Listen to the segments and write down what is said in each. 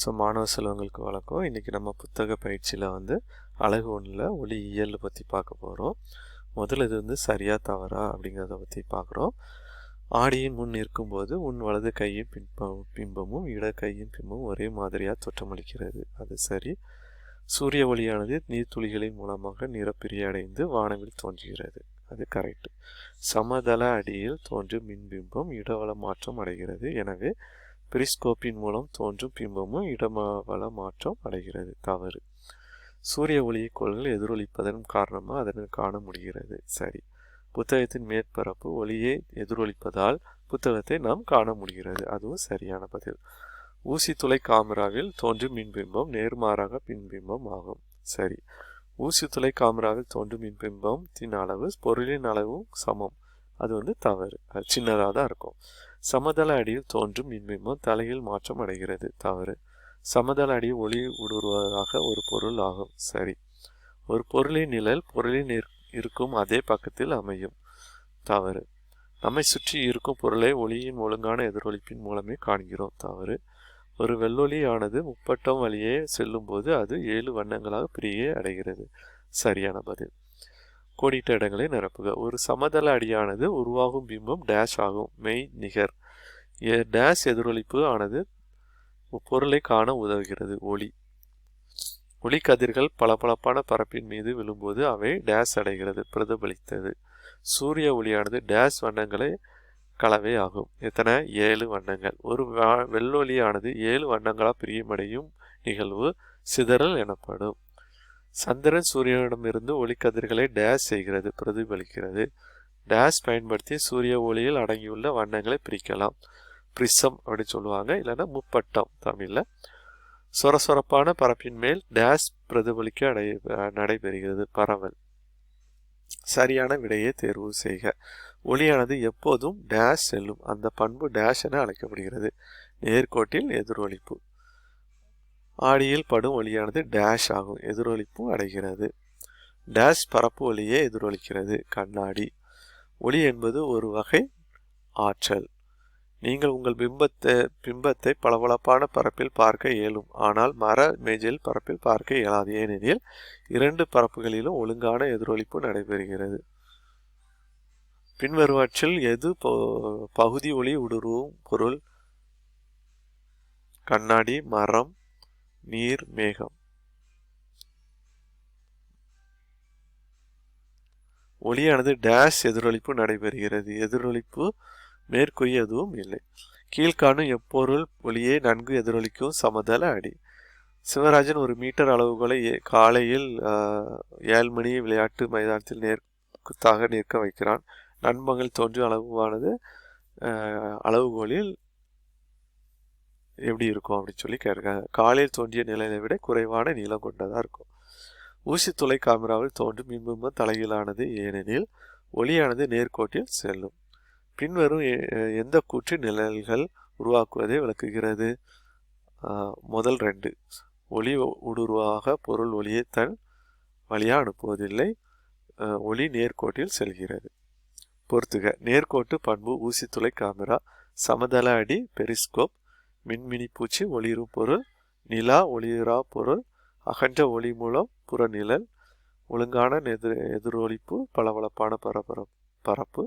So மாணவ செல்வங்களுக்கு வழக்கம். இன்றைக்கி நம்ம புத்தக பயிற்சியில் வந்து அழகு ஒன்றில் ஒளி இயல் பற்றி பார்க்க போகிறோம் முதல்ல இது வந்து சரியா தவறா அப்படிங்கிறத பற்றி பார்க்குறோம். ஆடியின் முன் இருக்கும்போது உன் வலது கையின் பின்பம் பிம்பமும் இட கையின் பிம்பமும் ஒரே மாதிரியாக தோற்றமளிக்கிறது. அது சரி. சூரிய ஒளியானது நீர்த்துளிகளின் மூலமாக நிறப்பிரியை அடைந்து வானவில் தோன்றுகிறது. அது கரெக்ட். சமதள அடியில் தோன்றும் மின்பிம்பம் இடவள மாற்றம் அடைகிறது. எனவே பிரிஸ்கோப்பின் மூலம் தோன்றும் பிம்பமும் இடமவள மாற்றம் அடைகிறது. தவறு. சூரிய ஒளியை கோள்கள் எதிரொலிப்பதன் காரணமாக அதனை காண முடிகிறது. சரி. புத்தகத்தின் மேற்பரப்பு ஒளியை எதிரொலிப்பதால் புத்தகத்தை நாம் காண முடிகிறது. அதுவும் சரியான பதில். ஊசி துளை காமராவில் தோன்றும் மின்பிம்பம் நேர்மாறாக பின்பிம்பம் ஆகும். சரி. ஊசி துளை காமராவில் தோன்றும் மின்பிம்பத்தின் அளவு பொருளின் அளவும் சமம். அது வந்து தவறு. அது சின்னதாக தான் இருக்கும். சமதள அடியில் தோன்றும் மின்பிம்பம் தலையில் மாற்றம் அடைகிறது. தவறு. சமதள அடி ஒளி ஊடுருவதாக ஒரு பொருள் ஆகும். சரி. ஒரு பொருளின் நிழல் பொருளின் இருக்கும் அதே பக்கத்தில் அமையும். தவறு. நம்மை சுற்றி இருக்கும் பொருளை ஒளியின் ஒழுங்கான எதிரொலிப்பின் மூலமே காண்கிறோம். தவறு. ஒரு வெள்ளொலியானது முப்பட்டம் வழியே செல்லும்போது அது ஏழு வண்ணங்களாக பிரியே அடைகிறது. சரியான பதில். கோடிட்ட இடங்களை நிரப்புக. ஒரு சமதள அடியானது உருவாகும் பிம்பம் டேஷ் ஆகும். மெய் நிகர். டேஷ் எதிரொலிப்பு ஆனது பொருளை காண உதவுகிறது. ஒளி. ஒளி கதிர்கள் பளபளப்பான பரப்பின் மீது விழும்போது அவை டேஷ் அடைகிறது பிரதிபலித்தது. சூரிய ஒளியானது டேஷ் வண்ணங்களை கலவை ஆகும். எத்தனை? ஏழு வண்ணங்கள். ஒரு வெள்ளொலியானது ஏழு வண்ணங்களாக பிரியமடையும் நிகழ்வு சிதறல் எனப்படும். சந்திரன் சூரியனிடமிருந்து ஒளிக்கதிர்களை டேஷ் செய்கிறது பிரதிபலிக்கிறது. டேஷ் பயன்படுத்தி சூரிய ஒளியில் அடங்கியுள்ள வண்ணங்களை பிரிக்கலாம். பிரிசம் அப்படின்னு சொல்லுவாங்க இல்லைன்னா முப்பட்டம் தமிழில். சொரசொரப்பான பரப்பின் மேல் டேஷ் பிரதிபலிக்க அடை நடைபெறுகிறது பரவல். சரியான விடையை தேர்வு செய்க. ஒளியானது எப்போதும் டேஷ் செல்லும். அந்த பண்பு டேஷ் என அழைக்கப்படுகிறது. நேர்கோட்டில் எதிரொலிப்பு ஆடியில் படும் ஒளியானது டேஷ் ஆகும் எதிரொலிப்பும் அடைகிறது. டேஷ் பரப்பு ஒளியே எதிரொலிக்கிறது கண்ணாடி. ஒளி என்பது ஒரு வகை ஆற்றல். நீங்கள் உங்கள் பிம்பத்தை பிம்பத்தை பளபளப்பான பரப்பில் பார்க்க இயலும் ஆனால் மர மேஜில் பரப்பில் பார்க்க இயலாது ஏனெனில் இரண்டு பரப்புகளிலும் ஒழுங்கான எதிரொலிப்பு நடைபெறுகிறது. பின்வருவற்றில் எது பகுதி ஒளி உடுருவும் பொருள்? கண்ணாடி மரம் நீர் மேகம். ஒளியானது டேஷ் எதிரொலிப்பு நடைபெறுகிறது. எதிரொலிப்பு மேற்கொய் எதுவும் இல்லை. கீழ்காணும் எப்பொருள் ஒளியை நன்கு எதிரொலிக்கும் சமதள அடி. சிவராஜன் ஒரு மீட்டர் அளவுகோலை காலையில் ஏழு மணி விளையாட்டு மைதானத்தில் நேர்குத்தாக நிற்க வைக்கிறான். நண்பகல் தோன்றும் அளவானது அளவுகோலில் எப்படி இருக்கும் அப்படின்னு சொல்லி கேட்டிருக்காங்க. காலையில் தோன்றிய நிலையை விட குறைவான நீளம் கொண்டதாக இருக்கும். ஊசி துளை காமிராவில் தோன்றும் மின்பிம்பம் தலைகீழானது ஏனெனில் ஒளியானது நேர்கோட்டில் செல்லும். பின்வரும் எந்த கூற்று நிழல்கள் உருவாக்குவதை விளக்குகிறது? முதல் ரெண்டு. ஒளி ஊடுருவாக பொருள் ஒளியை தன் வழியாக அனுப்புவதில்லை. ஒளி நேர்கோட்டில் செல்கிறது. பொறுத்துக. நேர்கோட்டு பண்பு ஊசித்துளை காமிரா சமதள அடி பெரிஸ்கோப் மின்மினி பூச்சி ஒளிரும் பொருள் நிலா ஒளிரா பொருள் அகன்ற ஒளி மூலம் புறநிழல் ஒழுங்கான எதிர் எதிரொலிப்பு பளபளப்பான பரபர பரப்பு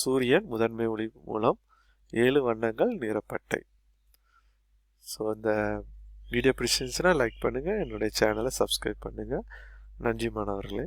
சூரியன் முதன்மை ஒளி மூலம் ஏழு வண்ணங்கள் நிறப்பட்டை. ஸோ இந்த வீடியோ பிடிச்சிருந்துச்சுன்னா லைக் பண்ணுங்கள் என்னுடைய சேனலை சப்ஸ்கிரைப் பண்ணுங்கள் நன்றி மாணவர்களே.